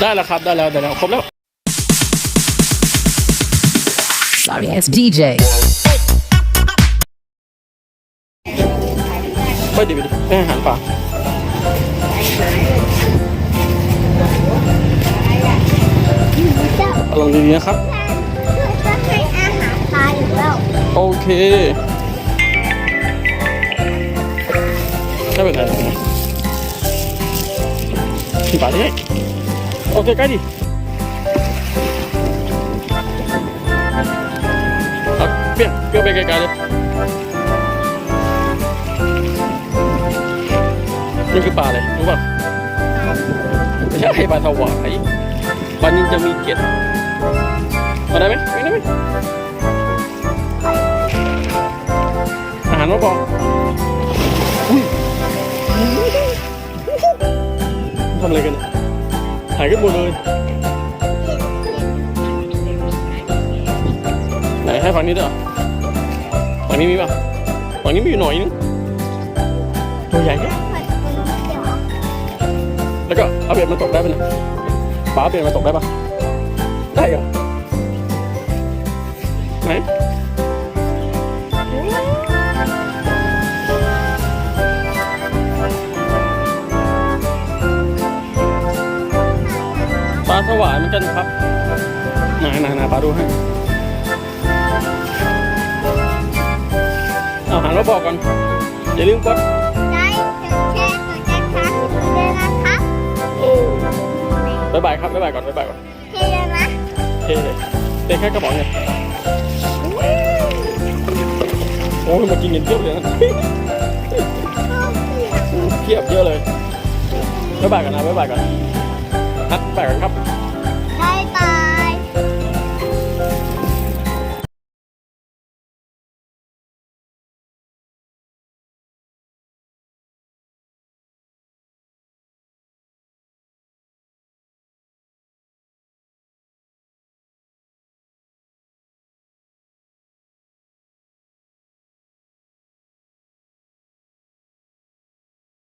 ได้แล้วครับได้แล้วได้แล้วครบแล้ว Sorry ass DJ. ไปดิไปดิให้อาหารป่าเอาลองดีๆนะครับ จะให้อาหารปลาอยู่แล้วโอเคได้เป็นไงนะที่ป่าที่ไห โอเคใกล้ดิเปลี่ยนเปลี่ยนไปไกลๆเลยนี่คือปลาอะไรรู้ป่ะไม่ใช่ปลาถวายปลานินจะมีเกล็ดมาได้ไหมไม่ได้ไหมอาหารมาบอกอุ๊ยทำอะไรกันเนี่ย หายกันหมดเลย ไหนให้ฝั่งนี้ด้วยเหรอฝั่งนี้มีป่ะฝั่งนี้มีอยู่หน่อยนึงตัวใหญ่เนี่ยแล้วก็เอาเบ็ดมาตกได้ป่ะเนี่ยปลาเอาเบ็ดมาตกได้ป่ะ ปลาสวายเหมือนกันครับไหนานานาปลาดูให้เอาหันมาบอกก่อนอย่าลืมกดได้ถึงแค่ตัวแจ็คครับเดินนะครับบ๊ายบายครับบ๊ายบายก่อนบ๊ายบายก่อนเทียนนะเท่เลยเต้แค่กระบอกเนี่ยโอ้ยมากินเงินเพียบเลยนะเพียบเยอะเลยบ๊ายบายกันนะบ๊ายบายกัน นัดบ๊า